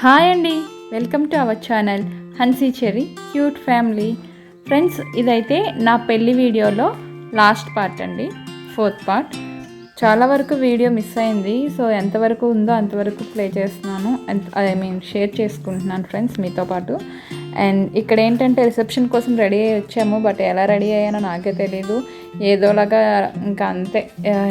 Hi అండి. Welcome to our channel Hansi Cherry cute family. Friends ఇదైతే నా పెళ్ళి వీడియోలో లాస్ట్ పార్ట్ అండి. Fourth part. చాలా వరకు వీడియో మిస్ అయింది. సో ఎంతవరకు ఉందో అంతవరకు ప్లే చేస్తున్నాను. ఐ మీన్ షేర్ చేసుకుంటున్నాను ఫ్రెండ్స్ మీతో పాటు. అండ్ ఇక్కడ ఏంటంటే రిసెప్షన్ కోసం రెడీ అయ్యి వచ్చాము బట్ ఎలా రెడీ అయ్యానో నాకే తెలియదు ఏదోలాగా ఇంకా అంతే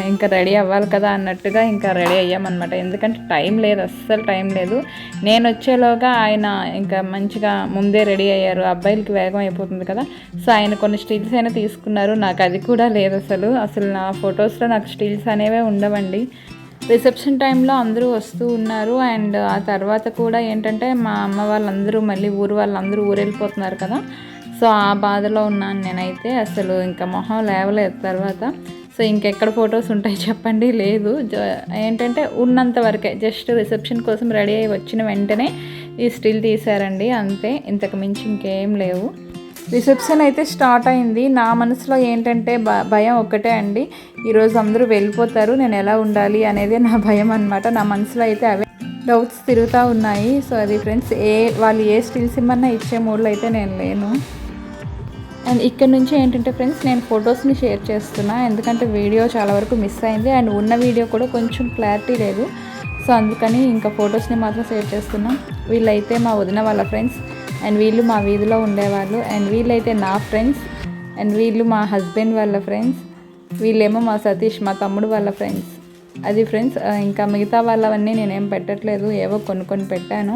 ఇంకా రెడీ అవ్వాలి కదా అన్నట్టుగా ఇంకా రెడీ అయ్యామన్నమాట. ఎందుకంటే టైం లేదు అస్సలు టైం లేదు. నేను వచ్చేలోగా ఆయన ఇంకా మంచిగా ముందే రెడీ అయ్యారు. అబ్బాయిలకి వేగం అయిపోతుంది కదా. సో ఆయన కొన్ని స్టిల్స్ అయినా తీసుకున్నారు. నాకు అది కూడా లేదు అసలు. అసలు నా ఫొటోస్లో నాకు స్టిల్స్ అనేవే ఉండవండి. రిసెప్షన్ టైంలో అందరూ వస్తూ ఉన్నారు. అండ్ ఆ తర్వాత కూడా ఏంటంటే మా అమ్మ వాళ్ళందరూ మళ్ళీ ఊరు వాళ్ళందరూ ఊరు వెళ్ళిపోతున్నారు కదా. సో ఆ బాధలో ఉన్నాను నేనైతే. అసలు ఇంకా మొహం లేవలేదు తర్వాత. సో ఇంకెక్కడ ఫొటోస్ ఉంటాయి చెప్పండి. లేదు. జ- ఏంటంటే ఉన్నంత వరకే జస్ట్ రిసెప్షన్ కోసం రెడీ అయ్యి వచ్చిన వెంటనే ఈ స్టిల్ తీశారండి. అంతే. ఇంతకు మించి ఇంకేం లేవు. రిసెప్షన్ అయితే స్టార్ట్ అయింది. నా మనసులో ఏంటంటే భ భయం ఒక్కటే అండి. ఈరోజు అందరూ వెళ్ళిపోతారు నేను ఎలా ఉండాలి అనేది నా భయం అనమాట నా మనసులో అయితే అవే డౌట్స్ తిరుగుతూ ఉన్నాయి. సో అది ఫ్రెండ్స్ ఏ వాళ్ళు ఏ స్టిల్స్ ఇమ్మన్నా ఇచ్చే మూడ్లో అయితే నేను లేను. అండ్ ఇక్కడ నుంచి ఏంటంటే ఫ్రెండ్స్ నేను ఫొటోస్ని షేర్ చేస్తున్నా. ఎందుకంటే వీడియో చాలా వరకు మిస్ అయింది. అండ్ ఉన్న వీడియో కూడా కొంచెం క్లారిటీ లేదు. సో అందుకని ఇంకా ఫొటోస్ని మాత్రం షేర్ చేస్తున్నాం. వీళ్ళైతే మా వదిన వాళ్ళ ఫ్రెండ్స్. అండ్ వీళ్ళు మా వీధిలో ఉండేవాళ్ళు. అండ్ వీళ్ళైతే నా ఫ్రెండ్స్. అండ్ వీళ్ళు మా హస్బెండ్ వాళ్ళ ఫ్రెండ్స్. వీళ్ళేమో మా సతీష్ మా తమ్ముడు వాళ్ళ ఫ్రెండ్స్. అది ఫ్రెండ్స్ ఇంకా మిగతా వాళ్ళవన్నీ నేనేం పెట్టట్లేదు. ఏవో కొనుక్కొని పెట్టాను.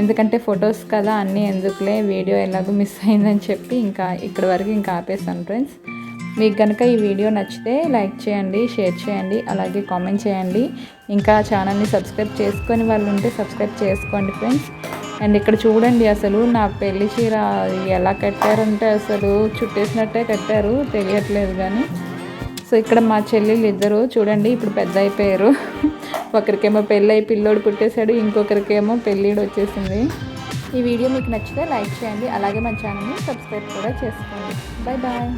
ఎందుకంటే ఫొటోస్ కదా అన్నీ ఎందుకులే వీడియో ఎలాగో మిస్ అయిందని చెప్పి ఇంకా ఇక్కడ వరకు ఇంకా ఆపేసాను ఫ్రెండ్స్. మీకు కనుక ఈ వీడియో నచ్చితే లైక్ చేయండి షేర్ చేయండి అలాగే కామెంట్ చేయండి. ఇంకా ఛానల్ని సబ్స్క్రైబ్ చేసుకొని వాళ్ళు ఉంటే సబ్స్క్రైబ్ చేసుకోండి ఫ్రెండ్స్. అండ్ ఇక్కడ చూడండి అసలు నా పెళ్ళి చీర ఎలా కట్టారంటే అసలు చుట్టేసినట్టే కట్టారు. తెలియట్లేదు కానీ. సో ఇక్కడ మా చెల్లెళ్ళు ఇద్దరు చూడండి ఇప్పుడు పెద్ద అయిపోయారు. ఒకరికేమో పెళ్ళి అయి పిల్లోడు పుట్టేశాడు ఇంకొకరికేమో పెళ్ళిడు వచ్చేసింది. ఈ వీడియో మీకు నచ్చితే లైక్ చేయండి అలాగే మా ఛానల్ని సబ్స్క్రైబ్ కూడా చేసుకోండి. Bye bye.